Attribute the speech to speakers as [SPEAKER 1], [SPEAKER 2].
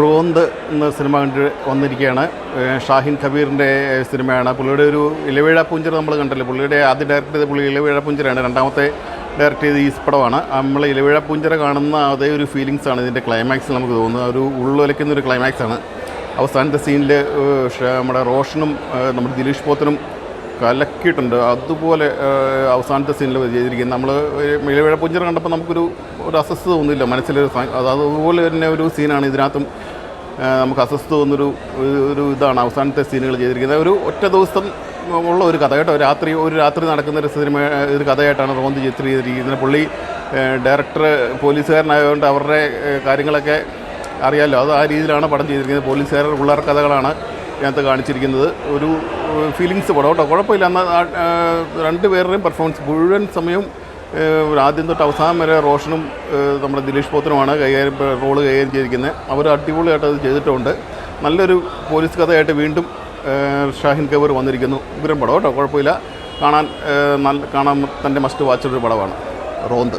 [SPEAKER 1] റോന്ത് എന്ന സിനിമ കണ്ട് വന്നിരിക്കുകയാണ്. ഷാഹിൻ കബീറിന്റെ സിനിമയാണ്. പുള്ളിയുടെ ഒരു ഇലവേഴ പുഞ്ചർ നമ്മൾ കണ്ടല്ലോ പുള്ളിയുടെ ആദ്യം ഡയറക്റ്റ് ചെയ്ത പുള്ളി ഇലവേഴ പുഞ്ചരാണ് രണ്ടാമത്തെ ഡയറക്റ്റ് ചെയ്ത ഈ പടമാണ്. നമ്മൾ ഇലവേഴ പൂഞ്ചര കാണുന്ന അതേ ഒരു ഫീലിങ്സ് ആണ് ഇതിന്റെ ക്ലൈമാക്സിൽ നമുക്ക് തോന്നുന്നത്. ഒരു ഉള്ളൊലിക്കുന്ന ഒരു ക്ലൈമാക്സ് ആണ്. അവസാനത്തെ സീനിൽ നമ്മുടെ റോഷനും നമ്മുടെ ദിലീഷ് പോത്തനും കലക്കിയിട്ടുണ്ട്. അതുപോലെ അവസാനത്തെ സീനിൽ ചെയ്തിരിക്കുന്നത്. നമ്മൾ ഇലവേഴ പുഞ്ചര കണ്ടപ്പോൾ നമുക്കൊരു ഒരു അസ്വസ്ഥത തോന്നില്ല മനസ്സിലൊരു അതുപോലെ തന്നെ ഒരു സീനാണ് ഇതിനകത്തും. നമുക്ക് അസ്വസ്ഥ തോന്നുന്നൊരു ഒരു- ഇതാണ് അവസാനത്തെ സീനുകൾ ചെയ്തിരിക്കുന്നത്. ഒരു ഒറ്റ ദിവസം ഉള്ള ഒരു കഥ കേട്ടോ. രാത്രി ഒരു രാത്രി നടക്കുന്ന ഒരു സിനിമ ഒരു കഥയായിട്ടാണ് റോന്ത് ചിത്രീകരിക്കുന്നത് പുള്ളി ഡയറക്ടർ പോലീസുകാരനായതുകൊണ്ട് അവരുടെ കാര്യങ്ങളൊക്കെ അറിയാമല്ലോ അത് ആ രീതിയിലാണ് പടം ചെയ്തിരിക്കുന്നത്. പോലീസുകാരുടെ പിള്ളേർ കഥകളാണ് ഇതിനകത്ത് കാണിച്ചിരിക്കുന്നത്. ഒരു ഫീലിങ്സ് പടം കേട്ടോ. കുഴപ്പമില്ല. എന്നാൽ ആ, ആ, രണ്ട് പേരുടെയും പെർഫോമൻസ് മുഴുവൻ സമയവും ഏഹ് ആദ്യം തൊട്ട് അവസാനം വരെ റോഷനും നമ്മുടെ ദിലീഷ് പോത്തനുമാണ് കൈകാര്യം റോൾ കൈകാര്യം ചെയ്തിരിക്കുന്നത്. അവർ അടിപൊളിയായിട്ട് അത് ചെയ്തിട്ടുണ്ട്. നല്ലൊരു പോലീസ് കഥയായിട്ട് വീണ്ടും ഷാഹിൻ കബീർ വന്നിരിക്കുന്നു. ഉഗ്രം പടം കേട്ടോ കുഴപ്പമില്ല. കാണാൻ നല്ല കാണാൻ തന്റെ മസ്റ്റ് വാച്ചൊരു പടമാണ് റോന്ത്.